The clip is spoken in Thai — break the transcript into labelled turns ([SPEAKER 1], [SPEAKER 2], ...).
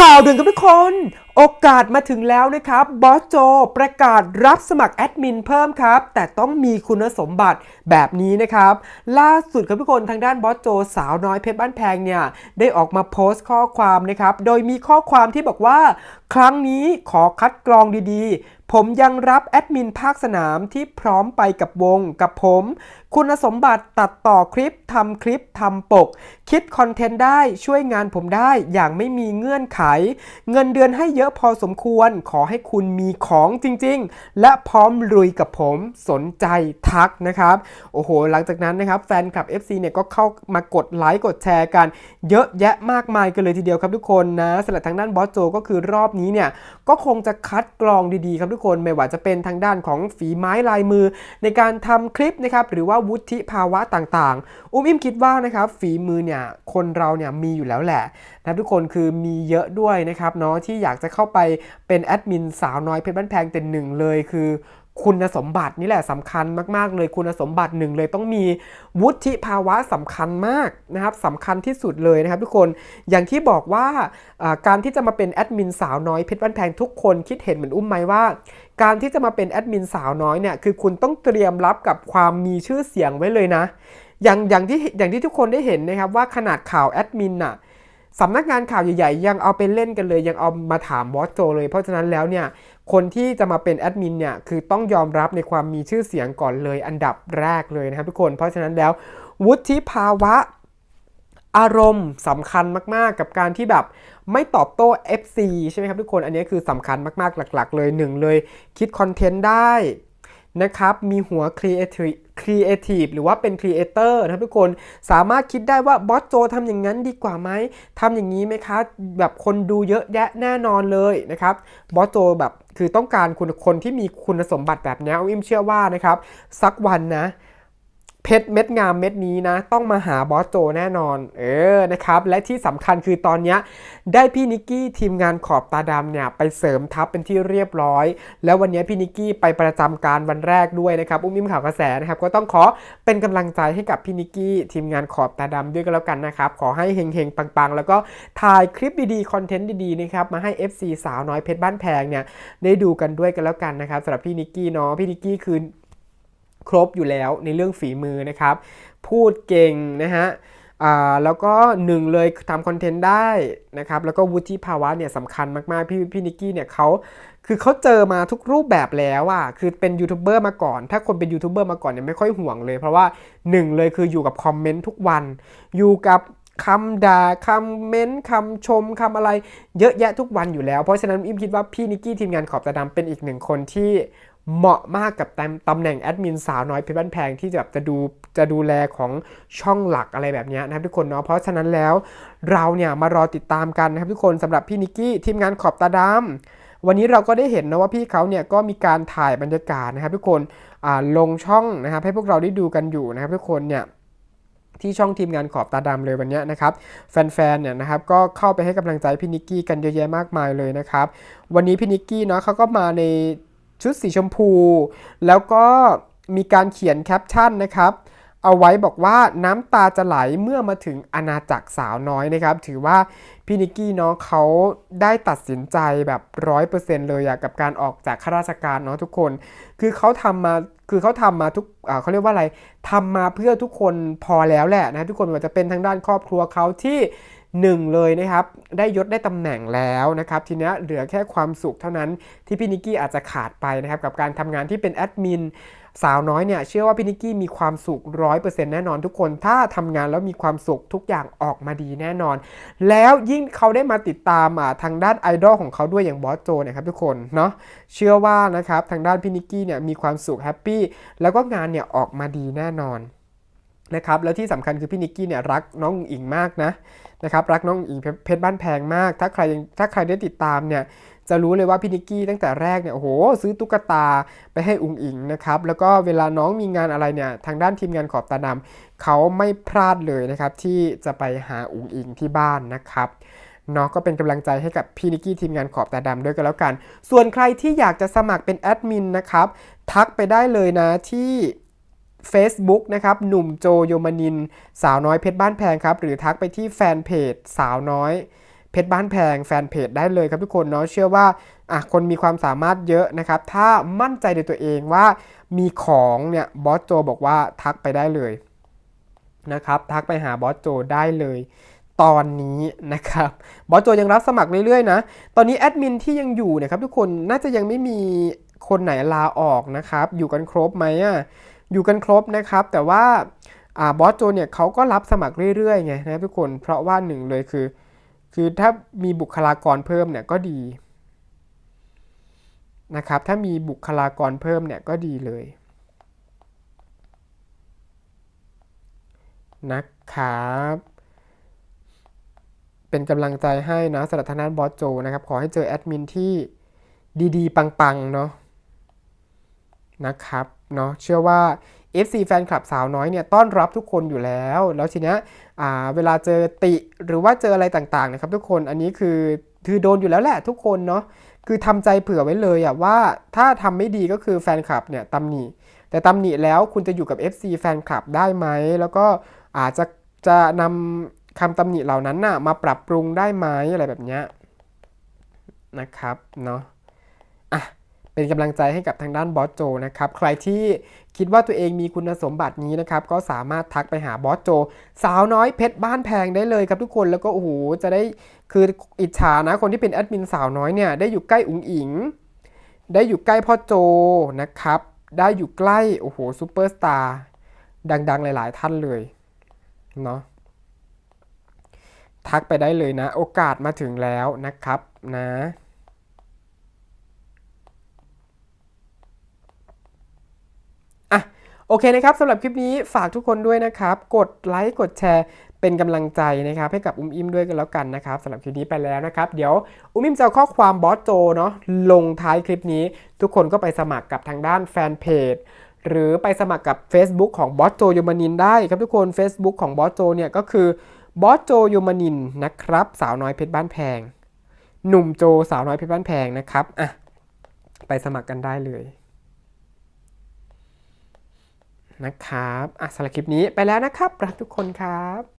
[SPEAKER 1] ข่าวด่วนกับทุกคนโอกาสมาถึงแล้วนะครับบอสโจประกาศรับสมัครแอดมินเพิ่มครับ แต่ต้องมีคุณสมบัติแบบนี้นะครับ ล่าสุดครับทุกคนทางด้านบอสโจสาวน้อยเพชรบ้านแพงเนี่ยได้ออกมาโพสต์ข้อความนะครับ โดยมีข้อความที่บอกว่า ครั้งนี้ขอคัดกรองดีๆ ผมยังรับแอดมินภาคสนามที่พร้อมไปกับวงกับผม คุณสมบัติตัดต่อคลิปทำคลิปทำปก คิดคอนเทนต์ได้ช่วยงานผมได้อย่างไม่มีเงื่อนไข เงินเดือนให้เเยอะพอสมควร ขอให้คุณมีของจริง ๆ และพร้อมลุยกับผมสนใจทักนะครับ โอ้โห หลังจากนั้นนะครับแฟนคลับ FC เนี่ยก็เข้ามากดไลค์กดแชร์กัน เยอะแยะมากมายกันเลยทีเดียวครับทุกคนนะสำหรับทางด้านบอสโจก็คือรอบนี้เนี่ยก็คงจะคัดกรองดีๆ ครับทุกคนไม่ว่าจะเป็นทางด้านของฝีไม้ลายมือ ในการทำคลิปนะครับหรือว่าวุฒิภาวะต่างๆ อุ้มอิมคิดว่านะครับฝีมือเนี่ยคนเราเนี่ยมีอยู่แล้วแหละนะทุกคนคือมีเยอะด้วยนะครับเนาะที่อยากจะเข้าไปเป็นแอดมินสาวน้อยเพชรบ้านแพงเต็นหนึ่งเลยคือคุณสมบัตินี่แหละสำคัญมาก ๆ เลยคุณสมบัติหนึ่งเลยต้องมีวุฒิภาวะสำคัญมากนะครับสำคัญที่สุดเลยนะครับทุกคนอย่างที่บอกว่าการที่จะมาเป็นแอดมินสาวน้อยเพชรบ้านแพงทุกคนคิดเห็นเหมือนอุ้มไหมว่า การที่จะมาเป็นแอดมินสาวน้อยเนี่ยคือคุณต้องเตรียมรับกับความมีชื่อเสียงไว้เลยนะ อย่างอย่างที่อย่างที่ทุกคนได้เห็นนะครับว่าขนาดข่าวแอดมินน่ะ สำนักงานข่าวใหญ่ๆ ยังเอาไปเล่นกันเลย ยังเอามาถามบอสโจเลย เพราะฉะนั้นแล้วเนี่ย คนที่จะมาเป็นแอดมินเนี่ย คือต้องยอมรับในความมีชื่อเสียงก่อนเลยอันดับแรกเลยนะครับทุกคน เพราะฉะนั้นแล้ววุฒิภาวะอารมณ์สำคัญมากๆ กับการที่แบบไม่ตอบโต้ FC ใช่ไหมครับทุกคน อันนี้คือสำคัญมากๆ หลัก ๆ เลยหนึ่งเลย คิดคอนเทนต์ได้ นะครับ มีหัว Creative Creative หรือว่าเป็น Creator นะครับทุกคน สามารถคิดได้ว่าบอสโจทำอย่างนั้นดีกว่าไหมทำอย่างนี้ไหมคะ แบบคนดูเยอะแยะแน่นอนเลยนะครับ บอสโจแบบคือต้องการคุณคนที่มีคุณสมบัติแบบนี้อิมเชื่อว่านะครับ สักวันนะ เพชรเม็ดงามเม็ดนี้นะ ต้องมาหาบอสโจแน่นอน เออนะครับ และที่สำคัญคือตอนนี้ได้พี่นิกกี้ทีมงานขอบตาดำเนี่ย ไปเสริมทัพเป็นที่เรียบร้อย แล้ววันนี้พี่นิกกี้ไปประจำการวันแรกด้วยนะครับ อุ้มอิมข่าวกระแสนะครับ ก็ต้องขอเป็นกำลังใจให้กับพี่นิกกี้ทีมงานขอบตาดำด้วยกันแล้วกันนะครับ ขอให้เฮงๆปังๆ แล้วก็ถ่ายคลิปดีๆคอนเทนต์ดีๆนะครับมาให้ FC สาวน้อยเพชรบ้านแพงเนี่ยได้ดูกันด้วยกันแล้วกันนะครับสำหรับพี่นิกกี้เนาะพี่นิกกี้คือ ครบอยู่แล้วในเรื่องฝีมือนะครับ พูดเก่งนะฮะแล้วก็หนึ่งเลยทำคอนเทนต์ได้นะครับแล้วก็วุฒิภาวะเนี่ยสำคัญมากๆ พี่พี่นิกกี้เนี่ยเขาคือเขาเจอมาทุกรูปแบบแล้วอะคือเป็นยูทูบเบอร์มาก่อน ถ้าคนเป็นยูทูบเบอร์มาก่อนเนี่ยไม่ค่อยห่วงเลย เพราะว่าหนึ่งเลยคืออยู่กับคอมเมนต์ทุกวัน อยู่กับคำด่าคำเม้นต์คำชมคำอะไรเยอะแยะทุกวันอยู่แล้ว เพราะฉะนั้นอิมคิดว่าพี่นิกกี้ทีมงานขอบตาดำเป็นอีกหนึ่งคนที่ เหมาะมากกับตำตำแหน่งแอดมินสาวน้อยเพชรบ้านแพงที่จะแบบจะดูจะดูแลของช่องหลักอะไรแบบนี้นะครับทุกคนเนาะเพราะฉะนั้นแล้วเราเนี่ยมารอติดตามกันนะครับทุกคนสำหรับพี่นิกกี้ทีมงานขอบตาดำวันนี้เราก็ได้เห็นนะว่าพี่เขาเนี่ยก็มีการถ่ายบรรยากาศนะครับทุกคนลงช่องนะครับให้พวกเราได้ดูกันอยู่นะครับทุกคนเนี่ยที่ช่องทีมงานขอบตาดำเลยวันนี้นะครับ แฟนๆเนี่ยนะครับก็เข้าไปให้กำลังใจพี่นิกกี้กันเยอะแยะมากมายเลยนะครับ วันนี้พี่นิกกี้เนาะเขาก็มาใน ชุดสีชมพู แล้วก็มีการเขียนแคปชั่นนะครับ เอาไว้บอกว่าน้ำตาจะไหลเมื่อมาถึงอาณาจักรสาวน้อยนะครับ ถือว่าพี่นิกกี้เนาะเขาได้ตัดสินใจแบบร้อยเปอร์เซ็นต์เลยอะกับการออกจากข้าราชการเนาะทุกคน คือเขาทำมาคือเขาทำมาทุกเขาเรียกว่าอะไรทำมาเพื่อทุกคนพอแล้วแหละนะทุกคนว่าจะเป็นทางด้านครอบครัวเขาที่ หนึ่งเลยนะครับ ได้ยศได้ตำแหน่งแล้วนะครับทีนี้เหลือแค่ความสุขเท่านั้นที่พี่นิกกี้อาจจะขาดไปนะครับกับการทำงานที่เป็นแอดมินสาวน้อยเนี่ยเชื่อว่าพี่นิกกี้มีความสุขร้อยเปอร์เซ็นต์แน่นอนทุกคน ถ้าทำงานแล้วมีความสุขทุกอย่างออกมาดีแน่นอน แล้วยิ่งเขาได้มาติดตามาทางด้านไอดอลของเขาด้วยอย่างบอสโจเนี่ยครับทุกคนเนาะเชื่อว่านะครับทางด้านพี่นิกกี้เนี่ยมีความสุขแฮปปี้แล้วก็งานเนี่ยออกมาดีแน่นอน นะครับแล้วที่สำคัญคือพี่นิกกี้เนี่ยรักน้องอิงมากนะนะครับรักน้องอิงเพชรบ้านแพงมาก ถ้าใครถ้าใครได้ติดตามเนี่ยจะรู้เลยว่าพี่นิกกี้ตั้งแต่แรกเนี่ยโอ้โหซื้อตุ๊กตาไปให้อุงอิงนะครับแล้วก็เวลาน้องมีงานอะไรเนี่ยทางด้านทีมงานขอบตาดำเขาไม่พลาดเลยนะครับที่จะไปหาอุงอิงที่บ้านนะครับเนาะก็เป็นกำลังใจให้กับพี่นิกกี้ทีมงานขอบตาดำด้วยกันแล้วกัน ส่วนใครที่อยากจะสมัครเป็นแอดมินนะครับทักไปได้เลยนะที่ Facebook นะครับ หนุ่มโจโยมานิน สาวน้อยเพชรบ้านแพงครับ หรือทักไปที่แฟนเพจสาวน้อยเพชรบ้านแพงแฟนเพจได้เลยครับทุกคนเนาะเชื่อว่าอะคนมีความสามารถเยอะนะครับ ถ้ามั่นใจในตัวเองว่ามีของเนี่ยบอสโจบอกว่าทักไปได้เลยนะครับ ทักไปหาบอสโจได้เลยตอนนี้นะครับบอสโจยังรับสมัครเรื่อยๆนะ ตอนนี้แอดมินที่ยังอยู่นะครับทุกคนน่าจะยังไม่มีคนไหนลาออกนะครับ อยู่กันครบไหมอะ อยู่กันครบนะครับ แต่ว่าอบอสโจเนี่ยเขาก็รับสมัครเรื่อยๆไงนะทุกคนเพราะว่าหนึ่งเลยคือ คือถ้ามีบุคลากรเพิ่มเนี่ยก็ดีนะครับถ้ามีบุคลากรเพิ่มเนี่ยก็ดีเลยนะครับเป็นกำลังใจให้นะสำหรับทางด้านบอสโจนะครับ ขอให้เจอแอดมินที่ดีๆ ปังๆ เนาะ นะครับเนาะเชื่อว่า FC แฟนคลับสาวน้อยเนี่ยต้อนรับทุกคนอยู่แล้ว แล้วทีเนี้ยเวลาเจอติหรือว่าเจออะไรต่างๆนะครับทุกคนอันนี้คือคือโดนอยู่แล้วแหละทุกคนเนาะคือทำใจเผื่อไว้เลยอะว่าถ้าทำไม่ดีก็คือแฟนคลับเนี่ยตำหนิแต่ตำหนิแล้วคุณจะอยู่กับ FC แฟนคลับได้ไหมแล้วก็อาจจะจะนำคำตำหนิเหล่านั้นน่ะมาปรับปรุงได้ไหมอะไรแบบเนี้ยนะครับเนาะอะ เป็นกำลังใจให้กับทางด้านบอสโจนะครับ ใครที่คิดว่าตัวเองมีคุณสมบัตินี้นะครับ ก็สามารถทักไปหาบอสโจ สาวน้อยเพชรบ้านแพงได้เลยครับทุกคนแล้วก็โอ้โหจะได้คืออิจฉานะคนที่เป็นแอดมินสาวน้อยเนี่ยได้อยู่ใกล้อุ๋งอิง ได้อยู่ใกล้พ่อโจนะครับ ได้อยู่ใกล้โอ้โหซูเปอร์สตาร์ดังๆ หลาย ๆ ท่านเลยเนาะทักไปได้เลยนะ โอกาสมาถึงแล้วนะครับนะ โอเคนะครับสำหรับคลิปนี้ฝากทุกคนด้วยนะครับ กดไลค์กดแชร์เป็นกำลังใจนะครับให้กับอุ้มอิมด้วยกันแล้วกันนะครับสำหรับคลิปนี้ไปแล้วนะครับ เดี๋ยวอุ้มอิมจะเอาข้อความบอสโจเนาะลงท้ายคลิปนี้ ทุกคนก็ไปสมัครกับทางด้านแฟนเพจหรือไปสมัครกับ Facebook ของบอสโจยมานินได้ครับทุกคน Facebook ของบอสโจเนี่ยก็คือบอสโจยมานินนะครับ สาวน้อยเพชรบ้านแพง หนุ่มโจสาวน้อยเพชรบ้านแพงนะครับอะไปสมัครกันได้เลย นะครับอะสำหรับคลิปนี้ไปแล้วนะครับรักทุกคนครับ